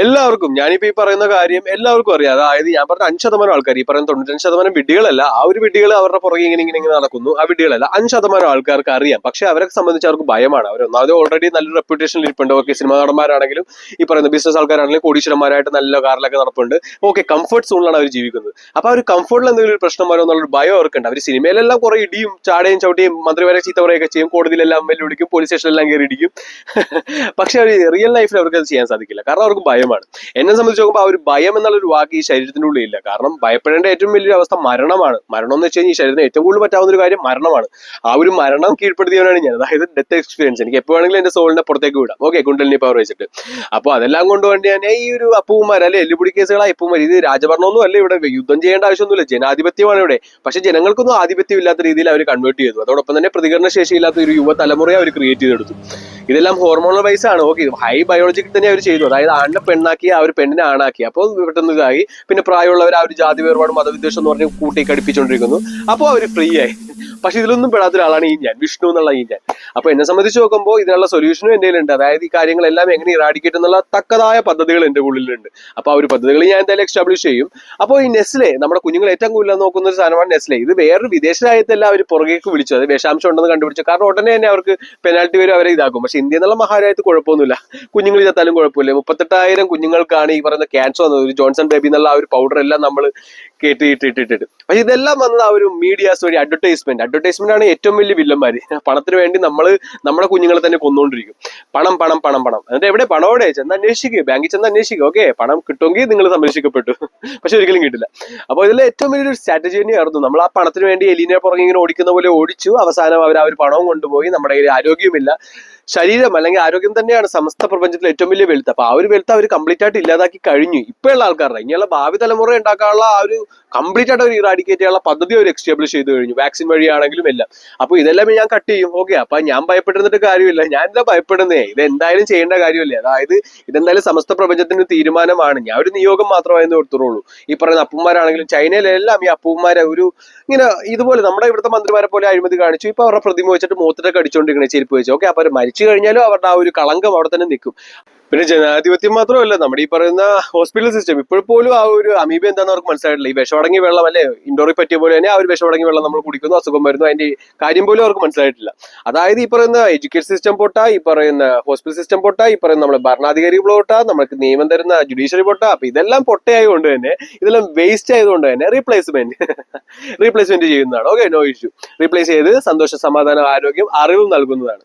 എല്ലാവർക്കും ഞാനിപ്പോ ഈ പറയുന്ന കാര്യം എല്ലാവർക്കും അറിയാം. അതായത് ഞാൻ പറഞ്ഞ അഞ്ച് ശതമാനം ആൾക്കാർ ഈ പറയുന്ന തൊണ്ണൂറ്റഞ്ച് ശതമാനം വിഡ്ഢികളല്ല ആ ഒരു വിഡ്ഢികൾ അവരുടെ പുറകെ ഇങ്ങനെ ഇങ്ങനെ ഇങ്ങനെ നടക്കുന്നു. ആ വിഡ്ഢികളല്ല അഞ്ച് ശതമാനം ആൾക്കാർക്ക് അറിയാം. പക്ഷെ അവരെ സംബന്ധിച്ച് അവർക്ക് ഭയമാണ്. അവർ ഒന്നാമത് ഓൾറെഡി നല്ല റെപ്യൂട്ടേഷനിൽ ഇരിപ്പുണ്ട്. ഓക്കെ സിനിമാ നടന്മാരാണെങ്കിലും ഈ പറയുന്ന ബിസിനസ് ആൾക്കാരാണെങ്കിലും കോടീശ്വരന്മാരായിട്ട് നല്ല കാറിലൊക്കെ നടപ്പുണ്ട്. ഓക്കെ കംഫർട്ട് സോണിലാണ് അവർ ജീവിക്കുന്നത്. അപ്പൊ ആ ഒരു കംഫർട്ടിൽ എന്തെങ്കിലും ഒരു പ്രശ്നം വരും എന്നുള്ളൊരു ഭയം അവർക്കുണ്ട്. അവർ സിനിമയിലെല്ലാം കുറെ ഇടിയും ചാടയും ചവിട്ടിയും മന്ത്രിമാരെ ചീത്ത പറയുകയൊക്കെ ചെയ്യും. കോടതിയിലെല്ലാം വെല്ലുവിളിക്കും. പോലീസ് സ്റ്റേഷനിലെല്ലാം കയറി ഇടിക്കും പക്ഷെ അവർ റിയൽ ലൈഫിൽ അവർക്ക് അത് ചെയ്യാൻ സാധിക്കില്ല. കാരണം അവർക്ക് ഭയമാണ്. എന്നെ സംബന്ധിച്ച് നോക്കുമ്പോൾ ആ ഒരു ഭയം എന്നുള്ള ഒരു വാക്ക് ഈ ശരീരത്തിന്റെ ഉള്ളിൽ ഇല്ല കാരണം ഭയപ്പെടേണ്ട ഏറ്റവും വലിയൊരു അവസ്ഥ മരണമാണ്. മരണം എന്ന് വെച്ച് കഴിഞ്ഞാൽ ഈ ശരീരത്തിന് ഏറ്റവും കൂടുതൽ പറ്റാവുന്ന ഒരു കാര്യം മരണമാണ്. ആ ഒരു മരണം കീഴ്പ്പെടുത്തിയവനാണ് ഞാൻ. അതായത് ഡെത്ത് എക്സ്പീരിയൻസ് എനിക്ക് എപ്പോൾ വേണമെങ്കിലും എന്റെ സോളിനെ പുറത്തേക്ക് വിടാം. ഓക്കെ കുണ്ടലിനി പവർ വെച്ചിട്ട്. അപ്പോൾ അതെല്ലാം കൊണ്ടുവേണ്ടി തന്നെ ഈ ഒരു അപ്പൂമാർ അല്ലെ എല്ലുപൊടി കേസുകളാ അപ്പൂമാർ ഇത് രാജഭരണമൊന്നും അല്ല ഇവിടെ. യുദ്ധം ചെയ്യേണ്ട ആവശ്യമൊന്നുമില്ല. ജനാധിപത്യമാണ് ഇവിടെ. പക്ഷെ ജനങ്ങൾക്കൊന്നും ആധിപത്യം ഇല്ലാത്ത രീതിയിൽ അവർ കൺവേർട്ട് ചെയ്തു. അതോടൊപ്പം തന്നെ പ്രതികരണ ശേഷിയില്ലാത്ത ഒരു യുവ തലമുറയെ അവർ ക്രിയേറ്റ് ചെയ്തെടുത്തു. ഇതെല്ലാം ഹോർമോണൽ വൈസ് ആണ്. ഓക്കെ ഹൈ ബയോളജിക്കൽ തന്നെ അവർ ചെയ്തു. അതായത് ആണിനെ പെണ്ണാക്കി ആ ഒരു പെണ്ണിനെ ആണാക്കി. അപ്പോൾ പെട്ടെന്ന് ഇതായി. പിന്നെ പ്രായമുള്ളവർ ആ ഒരു ജാതി വേർപാട് മതവിദ്വേഷം എന്ന് പറഞ്ഞ് കൂട്ടി കടിപ്പിച്ചുകൊണ്ടിരിക്കുന്നു അപ്പോൾ അവർ ഫ്രീ ആയി. പക്ഷെ ഇതിലൊന്നും പെടാത്ത ഒരാളാണ് ഈ ഞാൻ. വിഷ്ണു എന്നുള്ള ഈ ഞാൻ. അപ്പൊ എന്നെ സംബന്ധിച്ച് നോക്കുമ്പോൾ ഇതിനുള്ള സൊല്യൂഷനും എന്റെ ഉണ്ട് അതായത് ഈ കാര്യങ്ങളെല്ലാം എങ്ങനെ ഇറാഡിക്കേറ്റ് എന്നുള്ള തക്കതായ പദ്ധതികൾ എന്റെ ഉള്ളിലുണ്ട്. അപ്പൊ ആ ഒരു പദ്ധതികൾ ഞാൻ എന്തായാലും എക്സ്റ്റാബ്ലിഷ് ചെയ്യും. അപ്പോൾ ഈ നെസ്ലെ നമ്മുടെ കുഞ്ഞുങ്ങൾ ഏറ്റവും കൂടുതൽ നോക്കുന്ന ഒരു സാധനമാണ് നെസ്ലെ. ഇത് വേറൊരു വിദേശ രാജ്യത്തെല്ലാം അവർ പുറകേക്ക് വിളിച്ചു. അത് വിഷാംശം ഉണ്ടെന്ന് കണ്ടുപിടിച്ചു. കാരണം ഉടനെ തന്നെ അവർക്ക് പെനാൽറ്റി വരും അവരെ ഇതാക്കും. പക്ഷെ ഇന്ത്യ എന്നുള്ള മഹാരാജ്യത്ത് കുഴപ്പമൊന്നുമില്ല. കുഞ്ഞുങ്ങൾ ചത്താലും കുഴപ്പമില്ല. മുപ്പത്തെട്ടായിരം കുഞ്ഞുങ്ങൾക്കാണ് ഈ പറയുന്ന ക്യാൻസർ ഒരു ജോൺസൺ ബേബി എന്നുള്ള ആ ഒരു പൗഡർ എല്ലാം നമ്മൾ കേട്ട് ഇട്ടിട്ടിട്ട് പക്ഷെ ഇതെല്ലാം വന്നത് ആ ഒരു മീഡിയാസ് വഴി അഡ്വർടൈസ്മെന്റ് അഡ്വർടൈസ്മെന്റ് ആണ് ഏറ്റവും വലിയ വില്ലന്മാര് പണത്തിന് വേണ്ടി നമ്മൾ നമ്മുടെ കുഞ്ഞുങ്ങളെ തന്നെ കൊന്നുകൊണ്ടിരിക്കും പണം പണം പണം പണം. എന്നിട്ട് എവിടെ പണം എവിടെ ചെന്ന് അന്വേഷിക്കുക ബാങ്കിൽ ചെന്ന് അന്വേഷിക്കുക ഓക്കെ പണം കിട്ടുമെങ്കിൽ നിങ്ങൾ സംരക്ഷിക്കപ്പെട്ടു. പക്ഷെ ഒരിക്കലും കിട്ടില്ല. അപ്പൊ ഇതിൽ ഏറ്റവും വലിയൊരു സ്ട്രാറ്റജി തന്നെയായിരുന്നു. നമ്മൾ ആ പണത്തിന് വേണ്ടി എലിനെ പുറകെ ഇങ്ങനെ ഓടിക്കുന്ന പോലെ ഓടിച്ചു. അവസാനം അവർ ആ ഒരു പണവും കൊണ്ടുപോയി. നമ്മുടെ കയ്യിൽ ആരോഗ്യമില്ല ശരീരം അല്ലെങ്കിൽ ആരോഗ്യം തന്നെയാണ് സമസ്ത പ്രപഞ്ചത്തിലെ ഏറ്റവും വലിയ വെളുത്ത്. അപ്പൊ ആ ഒരു വെളുത്ത് അവർ കംപ്ലീറ്റ് ആയിട്ട് ഇല്ലാതാക്കി കഴിഞ്ഞു. ഇപ്പോഴുള്ള ആൾക്കാരുടെ ഇനിയുള്ള ഭാവി തലമുറ ഉണ്ടാക്കാനുള്ള ആ ഒരു കംപ്ലീറ്റ് ആയിട്ട് അവർ ഇറാഡിക്കേറ്റ് ചെയ്യാനുള്ള പദ്ധതി അവർ എക്സ്റ്റാബ്ലിഷ് ചെയ്തു കഴിഞ്ഞു. വാക്സിൻ വഴിയാണെങ്കിലും എല്ലാം. അപ്പൊ ഇതെല്ലാം ഞാൻ കട്ട് ചെയ്യും. ഓക്കെ അപ്പൊ ഞാൻ ഭയപ്പെടുന്നിട്ട് കാര്യമില്ല. ഞാൻ എന്താ ഭയപ്പെടുന്നേ? ഇത് എന്തായാലും ചെയ്യേണ്ട കാര്യമില്ല? അതായത് ഇതെന്തായാലും സമസ്ത പ്രപഞ്ചത്തിന്റെ തീരുമാനമാണ്. ഞാൻ ഒരു നിയോഗം മാത്രമായി കൊടുത്തുള്ളൂ. ഈ പറയുന്ന അപ്പന്മാരാണെങ്കിലും ചൈനയിലെല്ലാം ഈ അപ്പന്മാരെ ഒരു ഇങ്ങനെ ഇതുപോലെ നമ്മുടെ ഇവിടുത്തെ മന്ത്രിമാരെ പോലെ അഴിമതി കാണിച്ചു. ഇപ്പൊ അവരുടെ പ്രതിമ വെച്ചിട്ട് മൂത്തിട്ടൊക്കെ അടിച്ചുകൊണ്ടിരിക്കണേ ചെരുപ്പ് വെച്ച്. ഓക്കെ അപ്പൊ അവർ മരിച്ചു കഴിഞ്ഞാലും അവരുടെ ആ ഒരു കളങ്കം അവിടെ തന്നെ നിൽക്കും. പിന്നെ ജനാധിപത്യം മാത്രമല്ല നമ്മുടെ ഈ പറയുന്ന ഹോസ്പിറ്റൽ സിസ്റ്റം. ഇപ്പോഴും ആ ഒരു അമീബ എന്താണെന്ന് അവർക്ക് മനസ്സിലായിട്ടില്ല. ഈ വിഷമടങ്ങിയ വെള്ളം അല്ലെ ഇൻഡോറിൽ പറ്റിയ പോലെ തന്നെ ആ ഒരു വിഷമടങ്ങിയ വെള്ളം നമ്മൾ കുടിക്കുന്നു അസുഖം വരുന്നു അതിന്റെ കാര്യം പോലും അവർക്ക് മനസ്സിലായിട്ടില്ല. അതായത് ഈ പറയുന്ന എഡ്യൂക്കേഷൻ സിസ്റ്റം പൊട്ട ഈ പറയുന്ന ഹോസ്പിറ്റൽ സിസ്റ്റം പൊട്ട ഈ പറയുന്ന നമ്മുടെ ഭരണാധികാരികൾ പൊട്ട നമ്മൾക്ക് നിയമം തരുന്ന ജുഡീഷ്യറി പൊട്ട. അപ്പൊ ഇതെല്ലാം പൊട്ടയായതുകൊണ്ട് തന്നെ ഇതെല്ലാം വേസ്റ്റ് ആയതുകൊണ്ട് തന്നെ റീപ്ലേസ്മെന്റ് റീപ്ലേസ്മെന്റ് ചെയ്യുന്നതാണ്. ഓക്കെ നോ ഇഷ്യൂ റീപ്ലേസ് ചെയ്ത് സന്തോഷ സമാധാനം ആരോഗ്യം അറിവും നൽകുന്നതാണ്.